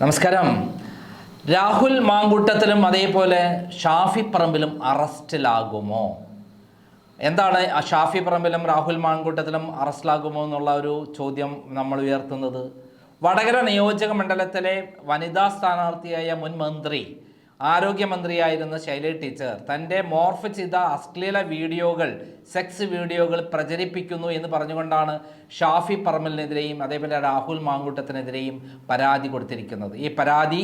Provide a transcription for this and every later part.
നമസ്കാരം. രാഹുൽ മാങ്കൂട്ടത്തിലും അതേപോലെ ഷാഫി പറമ്പിലും അറസ്റ്റിലാകുമോ? എന്താണ് ആ ഷാഫി പറമ്പിലും രാഹുൽ മാങ്കൂട്ടത്തിലും അറസ്റ്റിലാകുമോ എന്നുള്ള ഒരു ചോദ്യം നമ്മൾ ഉയർത്തുന്നത്? വടകര നിയോജക മണ്ഡലത്തിലെ വനിതാ സ്ഥാനാർത്ഥിയായ മുൻ മന്ത്രി ആരോഗ്യമന്ത്രിയായിരുന്ന ശൈലജ ടീച്ചർ തന്റെ മോർഫ് ചെയ്ത അശ്ലീല വീഡിയോകൾ സെക്സ് വീഡിയോകൾ പ്രചരിപ്പിക്കുന്നു എന്ന് പറഞ്ഞുകൊണ്ടാണ് ഷാഫി പറമ്പലിനെതിരെയും അതേപോലെ രാഹുൽ മാങ്കൂട്ടത്തിനെതിരെയും പരാതി കൊടുത്തിരിക്കുന്നത്. ഈ പരാതി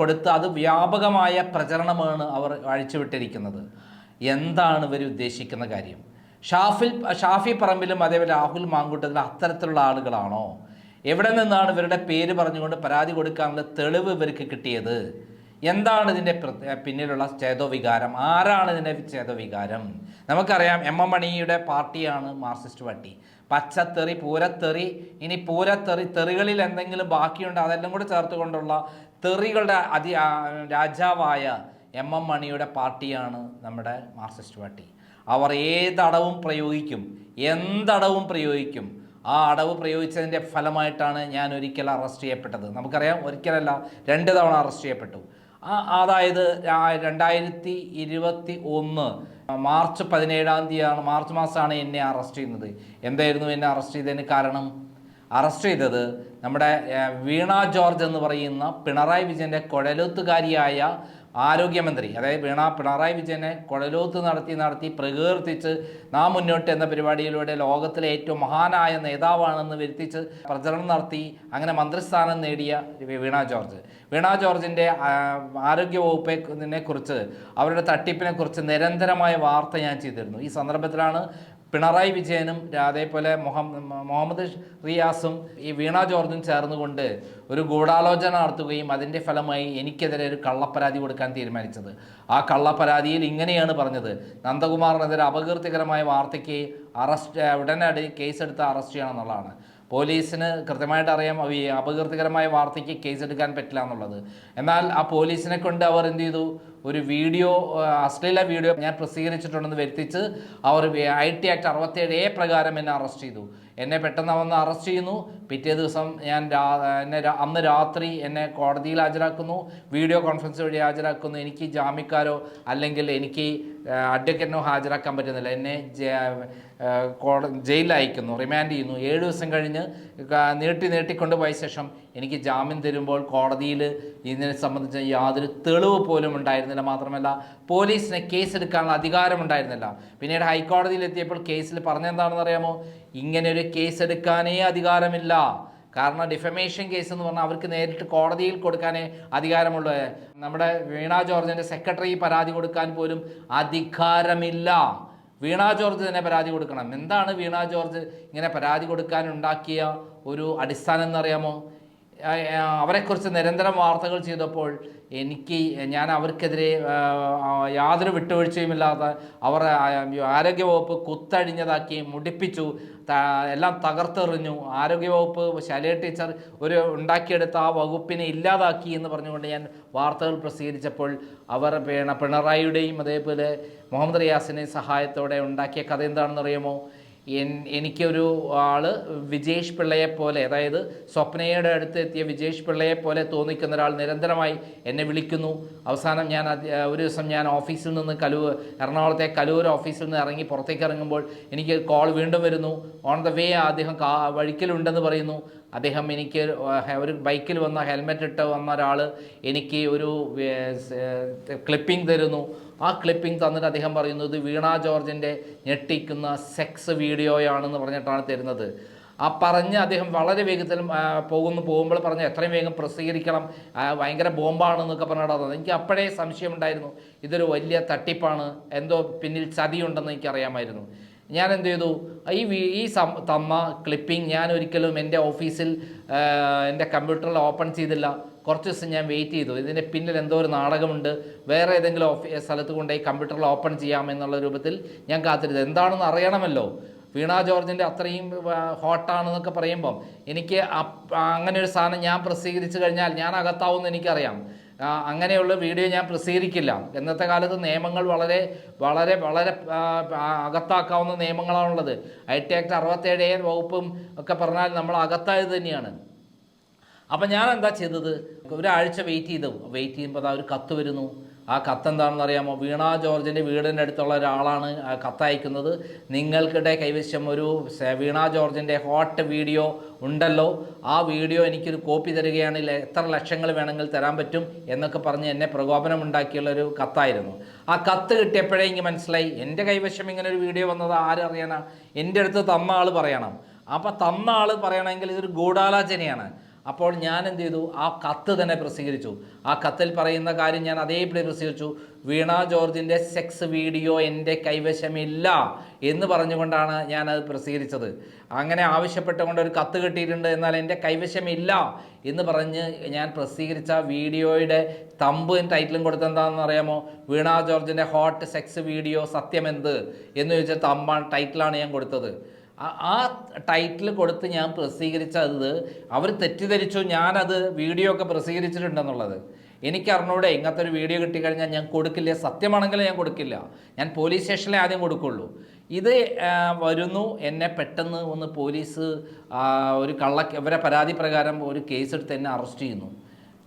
കൊടുത്ത് അത് വ്യാപകമായ പ്രചരണമാണ് അവർ അഴിച്ചുവിട്ടിരിക്കുന്നത്. എന്താണ് ഇവർ ഉദ്ദേശിക്കുന്ന കാര്യം? ഷാഫിൽ ഷാഫി പറമ്പിലും അതേപോലെ രാഹുൽ മാങ്കൂട്ടത്തിലും അത്തരത്തിലുള്ള ആളുകളാണോ? എവിടെ നിന്നാണ് ഇവരുടെ പേര് പറഞ്ഞുകൊണ്ട് പരാതി കൊടുക്കാനുള്ള തെളിവ് ഇവർക്ക് കിട്ടിയത്? എന്താണ് ഇതിന്റെ പിന്നിലുള്ള ചേതോവികാരം? ആരാണ് ഇതിന്റെ ചേതോവികാരം? നമുക്കറിയാം എം എം മണിയുടെ പാർട്ടിയാണ് മാർക്സിസ്റ്റ് പാർട്ടി. പച്ചത്തെറി പൂരത്തെറി ഇനി പൂരത്തെറി തെറികളിൽ എന്തെങ്കിലും ബാക്കിയുണ്ട് അതെല്ലാം കൂടെ ചേർത്തുകൊണ്ടുള്ള തെറികളുടെ അതി രാജാവായ എം എം മണിയുടെ പാർട്ടിയാണ് നമ്മുടെ മാർക്സിസ്റ്റ് പാർട്ടി. അവർ ഏതടവും പ്രയോഗിക്കും? എന്തടവും പ്രയോഗിക്കും? ആ അടവ് പ്രയോഗിച്ചതിന്റെ ഫലമായിട്ടാണ് ഞാൻ ഒരിക്കൽ അറസ്റ്റ് ചെയ്യപ്പെട്ടത്. നമുക്കറിയാം ഒരിക്കലല്ല രണ്ട് തവണ അറസ്റ്റ് ചെയ്യപ്പെട്ടു. അതായത് രണ്ടായിരത്തി ഇരുപത്തി ഒന്ന് മാർച്ച് പതിനേഴാം തീയതിയാണ് മാർച്ച് മാസമാണ് എന്നെ അറസ്റ്റ് ചെയ്യുന്നത്. എന്തായിരുന്നു എന്നെ അറസ്റ്റ് ചെയ്തതിന് കാരണം? അറസ്റ്റ് ചെയ്തത് നമ്മുടെ വീണ ജോർജ് എന്ന് പറയുന്ന പിണറായി വിജയന്റെ കുഴലൂത്തുകാരിയായ ആരോഗ്യമന്ത്രി അതായത് വീണ പിണറായി വിജയനെ കുഴലൂത്ത് നടത്തി നടത്തി പ്രകീർത്തിച്ച് നാം മുന്നോട്ട് എന്ന പരിപാടിയിലൂടെ ലോകത്തിലെ ഏറ്റവും മഹാനായ നേതാവാണെന്ന് വരുത്തിച്ച് പ്രചരണം നടത്തി അങ്ങനെ മന്ത്രിസ്ഥാനം നേടിയ വീണ ജോർജ്. വീണ ജോർജിന്റെ ആരോഗ്യ വകുപ്പിനെ കുറിച്ച് അവരുടെ തട്ടിപ്പിനെ കുറിച്ച് നിരന്തരമായ വാർത്ത ഞാൻ ചെയ്തിരുന്നു. ഈ സന്ദർഭത്തിലാണ് പിണറായി വിജയനും അതേപോലെ മുഹമ്മ- മുഹമ്മദ് റിയാസും ഈ വീണ ജോർജും ചേർന്നുകൊണ്ട് ഒരു ഗൂഢാലോചന നടത്തുകയും അതിന്റെ ഫലമായി എനിക്കെതിരെ ഒരു കള്ളപ്പരാതി കൊടുക്കാൻ തീരുമാനിച്ചത്. ആ കള്ളപ്പരാതിയിൽ ഇങ്ങനെയാണ് പറഞ്ഞത്. നന്ദകുമാറിനെതിരെ അപകീർത്തികരമായ വാർത്തയ്ക്ക് അറസ്റ്റ് ഉടനടി കേസെടുത്ത് അറസ്റ്റ് ചെയ്യണം എന്നുള്ളതാണ് പോലീസിന് കൃത്യമായിട്ട് അറിയാം അപകീർത്തികരമായ വാർത്തയ്ക്ക് കേസെടുക്കാൻ പറ്റില്ല എന്നുള്ളത്. എന്നാൽ ആ പോലീസിനെ കൊണ്ട് അവർ എന്ത് ചെയ്തു? ഒരു വീഡിയോ അശ്ലീല വീഡിയോ ഞാൻ പ്രസിദ്ധീകരിച്ചിട്ടുണ്ടെന്ന് വരുത്തിച്ച് അവർ ഐ ടി ആക്ട് അറുപത്തേഴ് എ പ്രകാരം എന്നെ അറസ്റ്റ് ചെയ്തു. എന്നെ പെട്ടെന്ന് വന്ന് അറസ്റ്റ് ചെയ്യുന്നു. പിറ്റേ ദിവസം ഞാൻ എന്നെ അന്ന് രാത്രി എന്നെ കോടതിയിൽ ഹാജരാക്കുന്നു. വീഡിയോ കോൺഫറൻസ് വഴി ഹാജരാക്കുന്നു. എനിക്ക് ജാമ്യക്കാരോ അല്ലെങ്കിൽ എനിക്ക് അഡ്വക്കറ്റിനോ ഹാജരാക്കാൻ പറ്റുന്നില്ല. എന്നെ ജയിലിൽ അയക്കുന്നു. റിമാൻഡ് ചെയ്യുന്നു. ഏഴ് ദിവസം കഴിഞ്ഞ് നീട്ടി നീട്ടിക്കൊണ്ട് പോയ ശേഷം എനിക്ക് ജാമ്യം തരുമ്പോൾ കോടതിയിൽ ഇതിനെ സംബന്ധിച്ച് യാതൊരു തെളിവ് പോലും ഉണ്ടായിരുന്നില്ല മാത്രമല്ല പോലീസിന് കേസെടുക്കാനുള്ള അധികാരം ഉണ്ടായിരുന്നില്ല. പിന്നീട് ഹൈക്കോടതിയിൽ എത്തിയപ്പോൾ കേസിൽ പറഞ്ഞെന്താണെന്ന് അറിയാമോ? ഇങ്ങനെ ഒരു കേസ് എടുക്കാനേ അധികാരമില്ല. കാരണം ഡിഫമേഷൻ കേസ് എന്ന് പറഞ്ഞാൽ അവർക്ക് നേരിട്ട് കോടതിയിൽ കൊടുക്കാനേ അധികാരമുള്ളൂ. നമ്മുടെ വീണ ജോർജിന്റെ സെക്രട്ടറി പരാതി കൊടുക്കാൻ പോലും അധികാരമില്ല. വീണ ജോർജ് തന്നെ പരാതി കൊടുക്കണം. എന്താണ് വീണ ജോർജ് ഇങ്ങനെ പരാതി കൊടുക്കാൻ ഉണ്ടാക്കിയ ഒരു അടിസ്ഥാനം എന്നറിയാമോ അവരെക്കുറിച്ച് നിരന്തരം വാർത്തകൾ ചെയ്തപ്പോൾ എനിക്ക് ഞാൻ അവർക്കെതിരെ യാതൊരു വിട്ടുവീഴ്ചയുമില്ലാതെ അവർ ആരോഗ്യവകുപ്പ് കുത്തഴിഞ്ഞതാക്കി മുടിപ്പിച്ചു എല്ലാം തകർത്തെറിഞ്ഞു. ആരോഗ്യവകുപ്പ് ശലേ ടീച്ചർ ഒരു ഉണ്ടാക്കിയെടുത്ത ആ വകുപ്പിനെ ഇല്ലാതാക്കി എന്ന് പറഞ്ഞുകൊണ്ട് ഞാൻ വാർത്തകൾ പ്രസിദ്ധീകരിച്ചപ്പോൾ അവർ പിണ പിണറായിയുടെയും അതേപോലെ മുഹമ്മദ് റിയാസിന്റെയും സഹായത്തോടെ ഉണ്ടാക്കിയ കഥ എന്താണെന്ന് അറിയാമോ എൻ എനിക്കൊരു ആൾ വിജേഷ് പിള്ളയെ പോലെ അതായത് സ്വപ്നയുടെ അടുത്ത് എത്തിയ വിജേഷ് പിള്ളയെ പോലെ തോന്നിക്കുന്ന ഒരാൾ നിരന്തരമായി എന്നെ വിളിക്കുന്നു. അവസാനം ഞാൻ ഒരു ദിവസം ഞാൻ ഓഫീസിൽ നിന്ന് കലൂർ എറണാകുളത്തെ കലൂർ ഓഫീസിൽ നിന്ന് ഇറങ്ങി പുറത്തേക്ക് ഇറങ്ങുമ്പോൾ എനിക്ക് കോൾ വീണ്ടും വരുന്നു. ഓൺ ദ വേ അദ്ദേഹം കാ വഴിക്കലുണ്ടെന്ന് പറയുന്നു. അദ്ദേഹം എനിക്ക് ഒരു- ഒരു ബൈക്കിൽ വന്ന ഹെൽമെറ്റ് ഇട്ട് വന്ന ഒരാൾ എനിക്ക് ഒരു ക്ലിപ്പിംഗ് തരുന്നു. ആ ക്ലിപ്പിംഗ് തന്നിട്ട് അദ്ദേഹം പറയുന്നത് വീണ ജോർജിന്റെ ഞെട്ടിക്കുന്ന സെക്സ് വീഡിയോയാണെന്ന് പറഞ്ഞിട്ടാണ് തരുന്നത്. ആ പറഞ്ഞ് അദ്ദേഹം വളരെ വേഗത്തിൽ പോകുന്നു. പോകുമ്പോൾ പറഞ്ഞ് എത്രയും വേഗം പ്രസിദ്ധീകരിക്കണം. ഭയങ്കര ബോംബാണെന്നൊക്കെ പറഞ്ഞിട്ട് എനിക്ക് അപ്പോഴേ സംശയമുണ്ടായിരുന്നു. ഇതൊരു വലിയ തട്ടിപ്പാണ്. എന്തോ പിന്നിൽ ചതിയുണ്ടെന്ന് എനിക്കറിയാമായിരുന്നു. ഞാൻ എന്ത് ചെയ്തു? ഈ ഈ തമ്മ ക്ലിപ്പിംഗ് ഞാൻ ഒരിക്കലും എന്റെ ഓഫീസിൽ എന്റെ കമ്പ്യൂട്ടറിൽ ഓപ്പൺ ചെയ്തില്ല. കുറച്ച് ദിവസം ഞാൻ വെയിറ്റ് ചെയ്തു. ഇതിന്റെ പിന്നിൽ എന്തോ ഒരു നാടകമുണ്ട്. വേറെ ഏതെങ്കിലും ഓഫ് സ്ഥലത്ത് കൊണ്ടുപോയി കമ്പ്യൂട്ടറിൽ ഓപ്പൺ ചെയ്യാം എന്നുള്ള രൂപത്തിൽ ഞാൻ കാത്തിരുത് എന്താണെന്ന് അറിയണമല്ലോ? വീണ ജോർജിന്റെ അത്രയും ഹോട്ടാണെന്നൊക്കെ പറയുമ്പം എനിക്ക് അങ്ങനെ ഒരു സാധനം ഞാൻ പ്രസിദ്ധീകരിച്ചു കഴിഞ്ഞാൽ ഞാൻ അകത്താവുമെന്ന് എനിക്കറിയാം. അങ്ങനെയുള്ള വീഡിയോ ഞാൻ പ്രസിദ്ധീകരിക്കില്ല. ഇന്നത്തെ കാലത്ത് നിയമങ്ങൾ വളരെ വളരെ വളരെ അകത്താക്കാവുന്ന നിയമങ്ങളാണുള്ളത്. ഐ ടി ആക്ട് അറുപത്തേഴ് വകുപ്പും ഒക്കെ പറഞ്ഞാൽ നമ്മൾ അകത്തായത് തന്നെയാണ്. അപ്പം ഞാൻ എന്താ ചെയ്തത്? ഒരാഴ്ച വെയിറ്റ് ചെയ്തു. വെയിറ്റ് ചെയ്യുമ്പോൾ ഒരു കത്ത് വരുന്നു. ആ കത്ത് എന്താണെന്ന് അറിയാമോ വീണ ജോർജിന്റെ വീടിന്റെ അടുത്തുള്ള ഒരാളാണ് ആ കത്ത് അയക്കുന്നത് നിങ്ങൾക്കിടെ കൈവശം ഒരു വീണ ജോർജിന്റെ ഹോട്ട് വീഡിയോ ഉണ്ടല്ലോ. ആ വീഡിയോ എനിക്കൊരു കോപ്പി തരികയാണെങ്കിൽ എത്ര ലക്ഷങ്ങൾ വേണമെങ്കിൽ തരാൻ പറ്റും എന്നൊക്കെ പറഞ്ഞ് എന്നെ പ്രകോപനം ഉണ്ടാക്കിയുള്ളൊരു കത്തായിരുന്നു. ആ കത്ത് കിട്ടിയപ്പോഴേ എനിക്ക് മനസ്സിലായി. എന്റെ കൈവശം ഇങ്ങനെ ഒരു വീഡിയോ വന്നത് ആരറിയാനാ എന്റെ അടുത്ത് തന്ന ആൾ പറയണം. അപ്പോൾ തന്ന ആൾ പറയണമെങ്കിൽ ഇതൊരു ഗൂഢാലോചനയാണ്. അപ്പോൾ ഞാൻ എന്ത് ചെയ്തു? ആ കത്ത് തന്നെ പ്രസിദ്ധീകരിച്ചു. ആ കത്തിൽ പറയുന്ന കാര്യം ഞാൻ അതേപടി പ്രസിദ്ധീകരിച്ചു. വീണ ജോർജിന്റെ സെക്സ് വീഡിയോ എന്റെ കൈവശമില്ല എന്ന് പറഞ്ഞുകൊണ്ടാണ് ഞാൻ അത് പ്രസിദ്ധീകരിച്ചത്. അങ്ങനെ ആവശ്യപ്പെട്ടുകൊണ്ട് ഒരു കത്ത് കിട്ടിയിട്ടുണ്ട് എന്നാൽ എന്റെ കൈവശമില്ല എന്ന് പറഞ്ഞ് ഞാൻ പ്രസിദ്ധീകരിച്ച വീഡിയോയുടെ തമ്പും ടൈറ്റിലും കൊടുത്തെന്താണെന്ന് അറിയാമോ? വീണ ജോർജിന്റെ ഹോട്ട് സെക്സ് വീഡിയോ സത്യമെന്ത് എന്ന് ചോദിച്ച തമ്പാണ് ടൈറ്റിലാണ് ഞാൻ കൊടുത്തത്. ആ- ടൈറ്റിൽ കൊടുത്ത് ഞാൻ പ്രസിദ്ധീകരിച്ചത് അവർ തെറ്റിദ്ധരിച്ചു ഞാനത് വീഡിയോ ഒക്കെ പ്രസിദ്ധീകരിച്ചിട്ടുണ്ടെന്നുള്ളത്. എനിക്ക് അറിഞ്ഞൂടെ ഇങ്ങനത്തെ ഒരു വീഡിയോ കിട്ടിക്കഴിഞ്ഞാൽ ഞാൻ കൊടുക്കില്ല. സത്യമാണെങ്കിൽ ഞാൻ കൊടുക്കില്ല. ഞാൻ പോലീസ് സ്റ്റേഷനിലെ ആദ്യം കൊടുക്കുള്ളൂ. ഇത് വരുന്നു. എന്നെ പെട്ടെന്ന് ഒന്ന് പോലീസ് ഒരു കള്ള ഇവരെ പരാതി പ്രകാരം ഒരു കേസെടുത്ത് എന്നെ അറസ്റ്റ് ചെയ്യുന്നു.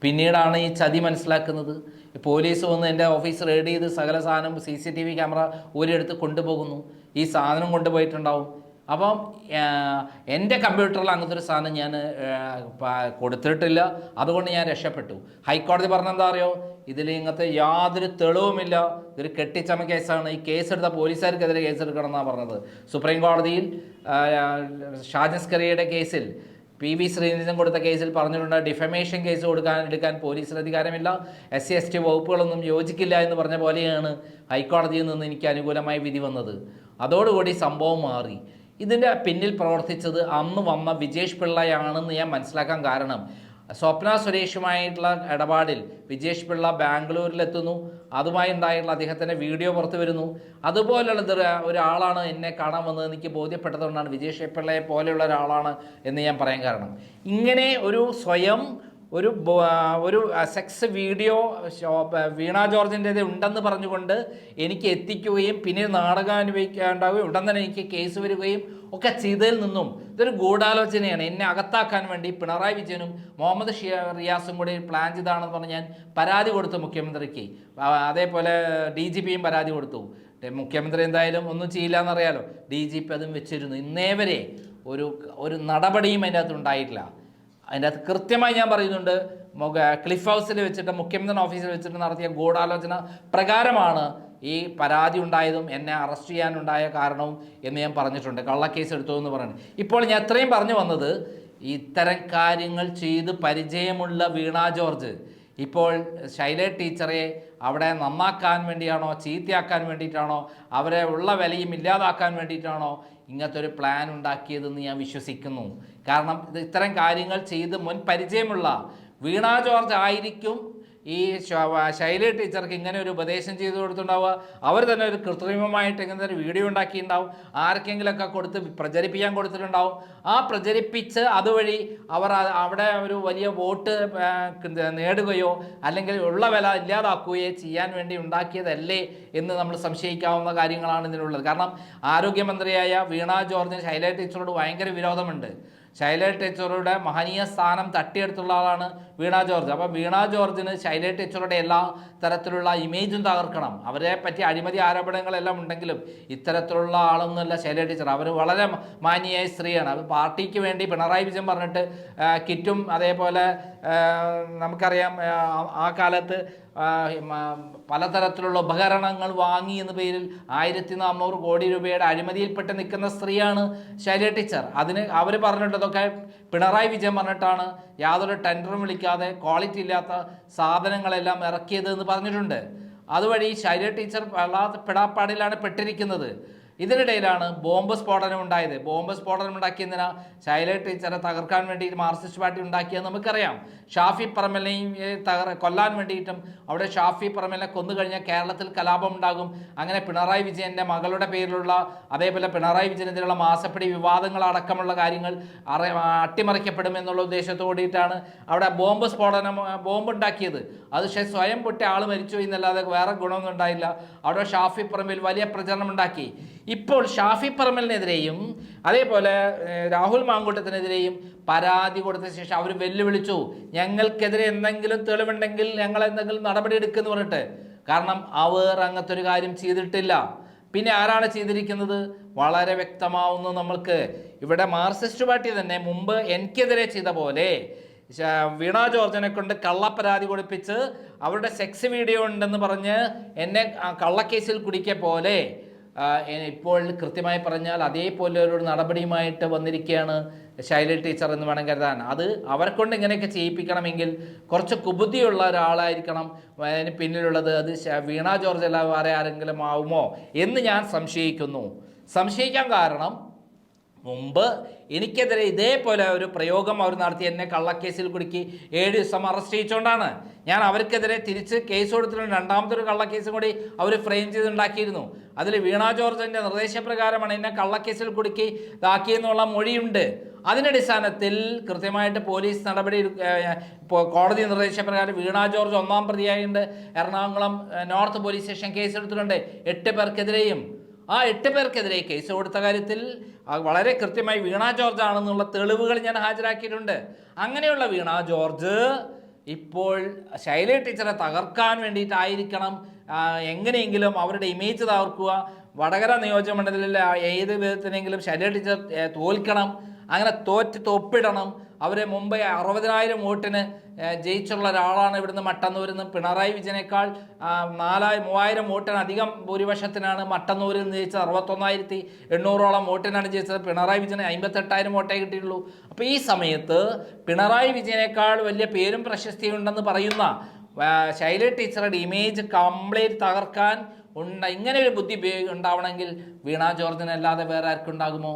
പിന്നീടാണ് ഈ ചതി മനസ്സിലാക്കുന്നത്. പോലീസ് വന്ന് എന്റെ ഓഫീസ് റെയ്ഡ് ചെയ്ത് സകല സാധനം C C T V camera ഒരിടത്ത് കൊണ്ടുപോകുന്നു. ഈ സാധനം കൊണ്ടുപോയിട്ടുണ്ടാവും. അപ്പം എന്റെ കമ്പ്യൂട്ടറിൽ അങ്ങനത്തെ ഒരു സാധനം ഞാൻ കൊടുത്തിട്ടില്ല. അതുകൊണ്ട് ഞാൻ രക്ഷപ്പെട്ടു. ഹൈക്കോടതി പറഞ്ഞ എന്താ അറിയോ? ഇതിൽ ഇങ്ങനത്തെ യാതൊരു തെളിവുമില്ല. ഇതൊരു കെട്ടിച്ചമ കേസാണ്. ഈ കേസെടുത്ത പോലീസുകാർക്കെതിരെ കേസെടുക്കണം എന്നാണ് പറഞ്ഞത്. സുപ്രീം കോടതിയിൽ ഷാജസ്കറിയുടെ കേസിൽ പി വി ശ്രീനിധൻ കൊടുത്ത കേസിൽ പറഞ്ഞിട്ടുണ്ട് ഡിഫമേഷൻ കേസ് കൊടുക്കാൻ എടുക്കാൻ പോലീസിന് അധികാരമില്ല. എസ് സി എസ് ടി വകുപ്പുകളൊന്നും യോജിക്കില്ല എന്ന് പറഞ്ഞ പോലെയാണ് ഹൈക്കോടതിയിൽ നിന്ന് എനിക്ക് അനുകൂലമായ വിധി വന്നത്. അതോടുകൂടി സംഭവം മാറി. ഇതിന്റെ പിന്നിൽ പ്രവർത്തിച്ചത് അന്ന് വന്ന വിജേഷ് പിള്ളയാണെന്ന് ഞാൻ മനസ്സിലാക്കാൻ കാരണം. സ്വപ്ന സുരേഷുമായിട്ടുള്ള ഇടപാടിൽ വിജേഷ് പിള്ള ബാംഗ്ലൂരിലെത്തുന്നു. അതുമായി ഉണ്ടായിട്ടുള്ള അദ്ദേഹത്തിന്റെ വീഡിയോ പുറത്തു വരുന്നു. അതുപോലുള്ള ഇത് ഒരാളാണ് എന്നെ കാണാൻ വന്നത്. എനിക്ക് ബോധ്യപ്പെട്ടതുകൊണ്ടാണ് വിജേഷ് പിള്ളയെ പോലെയുള്ള ഒരാളാണ് എന്ന് ഞാൻ പറയാൻ കാരണം. ഇങ്ങനെ ഒരു സ്വയം ഒരു ഒരു സെക്സ് വീഡിയോ വീണ ജോർജിന്റെത് ഉണ്ടെന്ന് പറഞ്ഞുകൊണ്ട് എനിക്ക് എത്തിക്കുകയും പിന്നെ നാടകം അനുഭവിക്കാണ്ടാവുകയും ഉടൻ തന്നെ എനിക്ക് കേസ് വരികയും ഒക്കെ ചെയ്തതിൽ നിന്നും ഇതൊരു ഗൂഢാലോചനയാണ്. എന്നെ അകത്താക്കാൻ വേണ്ടി പിണറായി വിജയനും മുഹമ്മദ് ഷിയ റിയാസും കൂടി പ്ലാൻ ചെയ്താണെന്ന് പറഞ്ഞ് ഞാൻ പരാതി കൊടുത്തു മുഖ്യമന്ത്രിക്ക്. അതേപോലെ ഡി ജി പിയും പരാതി കൊടുത്തു. മുഖ്യമന്ത്രി എന്തായാലും ഒന്നും ചെയ്യില്ല എന്നറിയാലോ ഡി ജി പി അതും വെച്ചിരുന്നു. ഇന്നേവരെ ഒരു ഒരു നടപടിയും അതിന്റെ അകത്ത് ഉണ്ടായിട്ടില്ല. അതിന്റെ അകത്ത് കൃത്യമായി ഞാൻ പറയുന്നുണ്ട് ക്ലിഫ് ഹൗസിൽ വെച്ചിട്ട് മുഖ്യമന്ത്രി ഓഫീസിൽ വെച്ചിട്ട് നടത്തിയ ഗൂഢാലോചന പ്രകാരമാണ് ഈ പരാതി ഉണ്ടായതും എന്നെ അറസ്റ്റ് ചെയ്യാനുണ്ടായ കാരണവും എന്ന് ഞാൻ പറഞ്ഞിട്ടുണ്ട്. കള്ളക്കേസ് എടുത്തു എന്ന് പറയുന്നത് ഇപ്പോൾ ഞാൻ എത്രയും പറഞ്ഞു വന്നത് ഇത്തരം കാര്യങ്ങൾ ചെയ്ത് പരിചയമുള്ള വീണ ജോർജ് ഇപ്പോൾ ശൈല ടീച്ചറെ അവിടെ നന്നാക്കാൻ വേണ്ടിയാണോ ചീത്തയാക്കാൻ വേണ്ടിയിട്ടാണോ അവരെ ഉള്ള വിലയും ഇല്ലാതാക്കാൻ വേണ്ടിയിട്ടാണോ ഇങ്ങനത്തെ ഒരു പ്ലാൻ ഉണ്ടാക്കിയതെന്ന് ഞാൻ വിശ്വസിക്കുന്നു. കാരണം ഇത് ഇത്തരം കാര്യങ്ങൾ ചെയ്ത് മുൻ പരിചയമുള്ള വീണ ജോർജ് ആയിരിക്കും ഈ ശൈല ടീച്ചർക്ക് ഇങ്ങനെ ഒരു ഉപദേശം ചെയ്തു കൊടുത്തിട്ടുണ്ടാവുക. അവർ തന്നെ ഒരു കൃത്രിമമായിട്ട് ഇങ്ങനെ ഒരു വീഡിയോ ഉണ്ടാക്കിയിട്ടുണ്ടാവും. ആർക്കെങ്കിലുമൊക്കെ കൊടുത്ത് പ്രചരിപ്പിക്കാൻ കൊടുത്തിട്ടുണ്ടാവും. ആ പ്രചരിപ്പിച്ച് അതുവഴി അവർ അവിടെ ഒരു വലിയ വോട്ട് നേടുകയോ അല്ലെങ്കിൽ ഉള്ള വില ഇല്ലാതാക്കുകയോ ചെയ്യാൻ വേണ്ടി ഉണ്ടാക്കിയതല്ലേ എന്ന് നമ്മൾ സംശയിക്കാവുന്ന കാര്യങ്ങളാണ് ഇതിനുള്ളത് കാരണം ആരോഗ്യമന്ത്രിയായ വീണ ജോർജിന് ശൈല ടീച്ചറോട് ഭയങ്കര വിരോധമുണ്ട്. ശൈല ടീച്ചറുടെ മഹനീയ സ്ഥാനം തട്ടിയെടുത്തുള്ള ആളാണ് വീണ ജോർജ്. അപ്പോൾ വീണ ജോർജിന് ശൈല ടീച്ചറുടെ എല്ലാ തരത്തിലുള്ള ഇമേജും തകർക്കണം. അവരെ പറ്റി അഴിമതി ആരോപണങ്ങളെല്ലാം ഉണ്ടെങ്കിലും ഇത്തരത്തിലുള്ള ആളൊന്നുമല്ല ശൈല ടീച്ചർ. അവർ വളരെ മാന്യയായ സ്ത്രീയാണ്. അത് പാർട്ടിക്ക് വേണ്ടി പിണറായി വിജയൻ പറഞ്ഞിട്ട് കിറ്റും അതേപോലെ നമുക്കറിയാം ആ, കാലത്ത് പലതരത്തിലുള്ള ഉപകരണങ്ങൾ വാങ്ങി എന്ന പേരിൽ ആയിരത്തി നാനൂറ് കോടി രൂപയുടെ അഴിമതിയിൽപ്പെട്ട് നിൽക്കുന്ന സ്ത്രീയാണ് ശൈല ടീച്ചർ. അതിന് അവർ പറഞ്ഞിട്ടതൊക്കെ പിണറായി വിജയൻ പറഞ്ഞിട്ടാണ് യാതൊരു ടെൻഡറും വിളിക്കാതെ ക്വാളിറ്റി ഇല്ലാത്ത സാധനങ്ങളെല്ലാം ഇറക്കിയത് എന്ന് പറഞ്ഞിട്ടുണ്ട്. അതുവഴി ശൈല ടീച്ചർ വല്ലാത്ത പിടാപ്പാടിലാണ് പെട്ടിരിക്കുന്നത്. ഇതിനിടയിലാണ് ബോംബ് സ്ഫോടനം ഉണ്ടായത്. ബോംബ് സ്ഫോടനം ഉണ്ടാക്കിയതിനാ ശൈല ടീച്ചറെ തകർക്കാൻ വേണ്ടിയിട്ട് മാർക്സിസ്റ്റ് പാർട്ടി ഉണ്ടാക്കിയെന്ന് നമുക്കറിയാം. ഷാഫി പറമ്പലിനെയും തകർ കൊല്ലാൻ വേണ്ടിയിട്ടും അവിടെ ഷാഫി പറമ്പലിനെ കൊന്നു കഴിഞ്ഞാൽ കേരളത്തിൽ കലാപം ഉണ്ടാകും. അങ്ങനെ പിണറായി വിജയന്റെ മകളുടെ പേരിലുള്ള അതേപോലെ പിണറായി വിജയനെതിരെയുള്ള മാസപ്പടി വിവാദങ്ങൾ അടക്കമുള്ള കാര്യങ്ങൾ അറി അട്ടിമറിക്കപ്പെടും എന്നുള്ള ഉദ്ദേശത്തോടിയിട്ടാണ് അവിടെ ബോംബ് സ്ഫോടനം ബോംബ് ഉണ്ടാക്കിയത്. അത് പക്ഷേ സ്വയം പൊട്ടി ആൾ മരിച്ചു എന്നല്ലാതെ വേറെ ഗുണമൊന്നും ഉണ്ടായില്ല. അവിടെ ഷാഫി പറമ്പിൽ വലിയ പ്രചരണം ഉണ്ടാക്കി. ഇപ്പോൾ ഷാഫി പറമ്പലിനെതിരെയും അതേപോലെ രാഹുൽ മാങ്കൂട്ടത്തിനെതിരെയും പരാതി കൊടുത്ത ശേഷം അവർ വെല്ലുവിളിച്ചു. ഞങ്ങൾക്കെതിരെ എന്തെങ്കിലും തെളിവുണ്ടെങ്കിൽ ഞങ്ങൾ എന്തെങ്കിലും നടപടി എടുക്കുമെന്ന് പറഞ്ഞിട്ട്. കാരണം അവർ അങ്ങനത്തെ ഒരു കാര്യം ചെയ്തിട്ടില്ല. പിന്നെ ആരാണ് ചെയ്തിരിക്കുന്നത്? വളരെ വ്യക്തമാവുന്നു നമ്മൾക്ക്. ഇവിടെ മാർക്സിസ്റ്റ് പാർട്ടി തന്നെ മുമ്പ് എനിക്കെതിരെ ചെയ്ത പോലെ വീണ ജോർജിനെ കൊണ്ട് കള്ളപ്പരാതി കൊടുപ്പിച്ച് അവരുടെ സെക്സ് വീഡിയോ ഉണ്ടെന്ന് പറഞ്ഞ് എന്നെ കള്ളക്കേസിൽ കുടിക്കെ പോലെ ഇപ്പോൾ കൃത്യമായി പറഞ്ഞാൽ അതേപോലെ ഒരു നടപടിയുമായിട്ട് വന്നിരിക്കുകയാണ് ശൈല ടീച്ചർ എന്ന് വേണം കരുതാൻ. അത് അവരെ കൊണ്ട് ഇങ്ങനെയൊക്കെ ചെയ്യിപ്പിക്കണമെങ്കിൽ കുറച്ച് കുബുദ്ധിയുള്ള ഒരാളായിരിക്കണം അതിന് പിന്നിലുള്ളത്. അത് വീണ ജോർജ് അല്ല വേറെ ആരെങ്കിലും ആവുമോ എന്ന് ഞാൻ സംശയിക്കുന്നു. സംശയിക്കാൻ കാരണം മുമ്പ് എനിക്കെതിരെ ഇതേപോലെ ഒരു പ്രയോഗം അവർ നടത്തി എന്നെ കള്ളക്കേസിൽ കുടുക്കി ഏഴ് ദിവസം അറസ്റ്റ് ചെയ്യിച്ചുകൊണ്ടാണ് ഞാൻ അവർക്കെതിരെ തിരിച്ച് കേസ് കൊടുത്തിട്ടുണ്ട്. രണ്ടാമത്തെ ഒരു കള്ളക്കേസും കൂടി അവർ ഫ്രെയിം ചെയ്തുണ്ടാക്കിയിരുന്നു. അതിൽ വീണ ജോർജിന്റെ നിർദ്ദേശപ്രകാരമാണ് എന്നെ കള്ളക്കേസിൽ കുടുക്കി ഇതാക്കിയെന്നുള്ള മൊഴിയുണ്ട്. അതിനടിസ്ഥാനത്തിൽ കൃത്യമായിട്ട് പോലീസ് നടപടി കോടതി നിർദ്ദേശപ്രകാരം വീണ ജോർജ് ഒന്നാം പ്രതിയായിട്ടുണ്ട്. Ernakulam north police station case എടുത്തിട്ടുണ്ട്. എട്ട് പേർക്കെതിരെയും. ആ എട്ട് പേർക്കെതിരെ കേസ് കൊടുത്ത കാര്യത്തിൽ വളരെ കൃത്യമായി വീണ ജോർജ് ആണെന്നുള്ള തെളിവുകൾ ഞാൻ ഹാജരാക്കിയിട്ടുണ്ട്. അങ്ങനെയുള്ള വീണ ജോർജ് ഇപ്പോൾ ശൈല ടീച്ചറെ തകർക്കാൻ വേണ്ടിയിട്ടായിരിക്കണം എങ്ങനെയെങ്കിലും അവരുടെ ഇമേജ് തകർക്കുക വടകര നിയോജകമണ്ഡലത്തിൽ ഏത് വിധത്തിനെങ്കിലും ശൈല ടീച്ചർ തോൽക്കണം അങ്ങനെ തോറ്റ് തൊപ്പിടണം അവരെ മുമ്പേ അറുപതിനായിരം വോട്ടിന് ജയിച്ചുള്ള ഒരാളാണ് ഇവിടുന്ന് മട്ടന്നൂരിൽ നിന്ന് പിണറായി വിജയനേക്കാൾ നാലായി മൂവായിരം വോട്ടിന് അധികം ഭൂരിപക്ഷത്തിനാണ് മട്ടന്നൂരിൽ നിന്ന് ജയിച്ചത്. അറുപത്തൊന്നായിരത്തി എണ്ണൂറോളം വോട്ടിനാണ് ജയിച്ചത്. പിണറായി വിജയന് അമ്പത്തെട്ടായിരം വോട്ടേ കിട്ടിയുള്ളൂ അപ്പോൾ ഈ സമയത്ത് പിണറായി വിജയനേക്കാൾ വലിയ പേരും പ്രശസ്തിയും ഉണ്ടെന്ന് പറയുന്ന ശൈല ടീച്ചറുടെ ഇമേജ് കംപ്ലീറ്റ് തകർക്കാൻ ഉണ്ട ഇങ്ങനെ ഒരു ബുദ്ധി ഉണ്ടാവണമെങ്കിൽ വീണ ജോർജിനല്ലാതെ വേറെ ആർക്കും ഉണ്ടാകുമോ?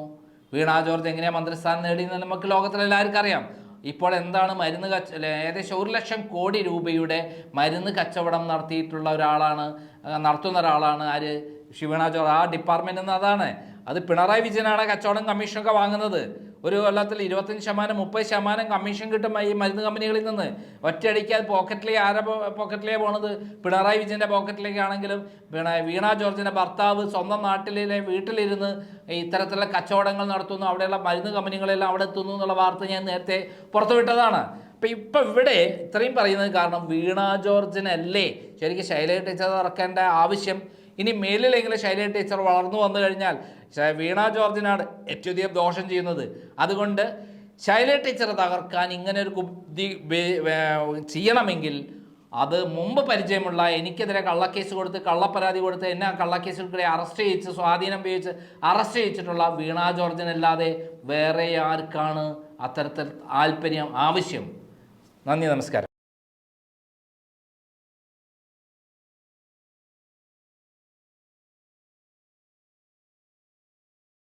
വീണ ജോർജ് എങ്ങനെയാണ് മന്ത്രിസ്ഥാനം നേടിയെന്ന് നമുക്ക് ലോകത്തിലെല്ലാവർക്കും അറിയാം. ഇപ്പോൾ എന്താണ് മരുന്ന് കച്ച ഏകദേശം ഒരു ലക്ഷം കോടി രൂപയുടെ മരുന്ന് കച്ചവടം നടത്തിയിട്ടുള്ള ഒരാളാണ് നടത്തുന്ന ഒരാളാണ് ആര്? ശിവണ ജോർജ്. ആ ഡിപ്പാർട്ട്മെന്റ് അതാണ്. അത് പിണറായി വിജയനാണ് കച്ചവടം കമ്മീഷനൊക്കെ വാങ്ങുന്നത്. ഒരു കൊല്ലത്തിൽ ഇരുപത്തഞ്ച് ശതമാനം മുപ്പത് ശതമാനം കമ്മീഷൻ കിട്ടും ഈ മരുന്ന് കമ്പനികളിൽ നിന്ന്. ഒറ്റയടിക്ക് അത് പോക്കറ്റിലേക്ക് ആരെ പോക്കറ്റിലേ പോണത്? പിണറായി വിജയന്റെ പോക്കറ്റിലേക്കാണെങ്കിലും പിണറായി വീണ ജോർജിന്റെ ഭർത്താവ് സ്വന്തം നാട്ടിലെ വീട്ടിലിരുന്ന് ഇത്തരത്തിലുള്ള കച്ചവടങ്ങൾ നടത്തുന്നു. അവിടെയുള്ള മരുന്ന് കമ്പനികളെല്ലാം അവിടെ എത്തുന്നു എന്നുള്ള വാർത്ത ഞാൻ നേരത്തെ പുറത്തുവിട്ടതാണ്. അപ്പം ഇപ്പം ഇവിടെ ഇത്രയും പറയുന്നത് കാരണം വീണ ജോർജിനല്ലേ ശരിക്കും ശൈലജ ടീച്ചർ ഇറക്കേണ്ട ആവശ്യം. ഇനി മേലിലെങ്കിലും ശൈലജ ടീച്ചർ വളർന്നു വന്നു കഴിഞ്ഞാൽ വീണ ജോർജിനാണ് ഏറ്റവും ദോഷം ചെയ്യുന്നത്. അതുകൊണ്ട് ശൈല ടീച്ചറെ തകർക്കാൻ ഇങ്ങനെ ഒരു വേ- ചെയ്യണമെങ്കിൽ അത് മുമ്പ് പരിചയമുള്ള എനിക്കെതിരെ കള്ളക്കേസ് കൊടുത്ത് കള്ളപ്പരാതി കൊടുത്ത് എന്നെ ആ കള്ളക്കേസിൽ അറസ്റ്റ് ചെയ്യിച്ച് സ്വാധീനം ഉപയോഗിച്ച് അറസ്റ്റ് ചെയ്യിച്ചിട്ടുള്ള വീണ ജോർജിനല്ലാതെ വേറെ ആർക്കാണ് അത്തരത്തിൽ താല്പര്യം ആവശ്യം? നന്ദി നമസ്കാരം.